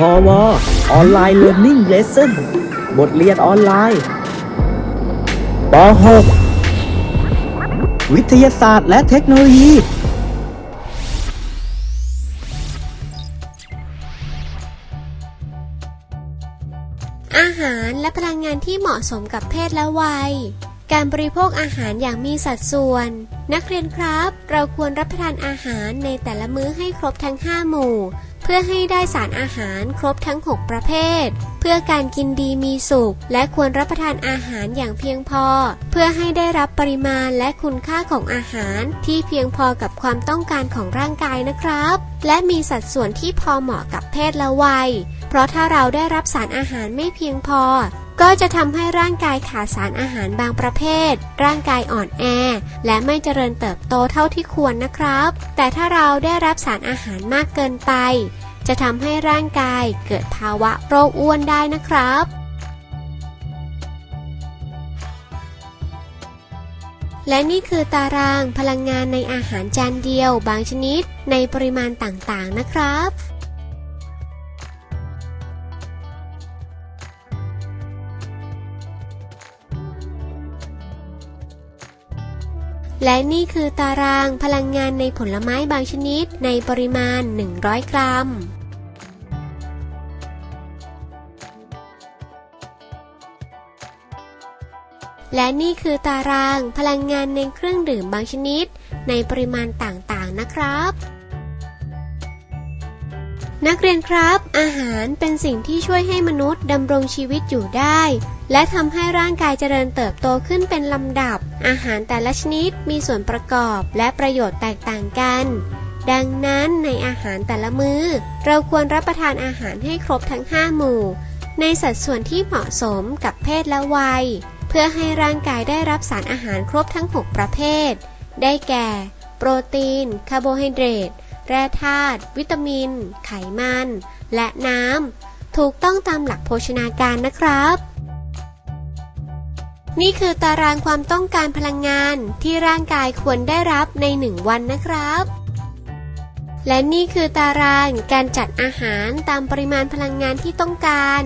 พอวออนไลน์เรียน i ิ g เลสเซ่นบทเรียนออนไลน์ป .6 วิทยาศาสตร์และเทคโนโลยี อาหารและพลังงานที่เหมาะสมกับเพศและวัย การบริโภคอาหารอย่างมีสัดส่วน นักเรียนครับ เราควรรับประทานอาหารในแต่ละมื้อให้ครบทั้ง 5 หมู่ เพื่อให้ได้สารอาหารครบทั้ง 6 ประเภท เพื่อการกินดีมีสุข และควรรับประทานอาหารอย่างเพียงพอ เพื่อให้ได้รับปริมาณและคุณค่าของอาหารที่เพียงพอกับความต้องการของร่างกายนะครับ และมีสัดส่วนที่พอเหมาะกับเพศและวัย เพราะถ้าเราได้รับสารอาหารไม่เพียงพอ ก็จะทำให้ร่างกายขาดสารอาหารบางประเภท ร่างกายอ่อนแอ และไม่เจริญเติบโตเท่าที่ควรนะครับ แต่ถ้าเราได้รับสารอาหารมากเกินไป จะทำให้ร่างกายเกิดภาวะโรคอ้วนได้นะครับและนี่คือตารางพลังงานในอาหารจานเดียวบางชนิดในปริมาณต่างๆนะครับ และนี่คือตารางพลังงานในผลไม้บางชนิดในปริมาณ 100 กรัม และนี่คือตารางพลังงานในเครื่องดื่มบางชนิดในปริมาณต่างๆนะครับ นักเรียนครับ อาหารเป็นสิ่งที่ช่วยให้มนุษย์ดำรงชีวิตอยู่ได้ และทำให้ร่างกายเจริญเติบโตขึ้นเป็นลำดับ อาหารแต่ละชนิดมีส่วนประกอบและประโยชน์แตกต่างกัน ดังนั้นในอาหารแต่ละมือ้อ เราควรรับประทานอาหารให้ครบทั้ง 5 หมู่ ในสัดส่วนที่เหมาะสมกับเพศและวัย เพื่อให้ร่างกายได้รับสารอาหารครบทั้ง 6 ประเภท ได้แก่ โปรตีน คาร์โบไฮเดรต แร่ธาตุวิตามิน ไขมัน และน้ำ ถูกต้องตามหลักโภชนาการนะครับ นี่คือตารางความต้องการพลังงานที่ร่างกายควรได้รับใน1วันนะครับ และนี่คือตารางการจัดอาหารตามปริมาณพลังงานที่ต้องการ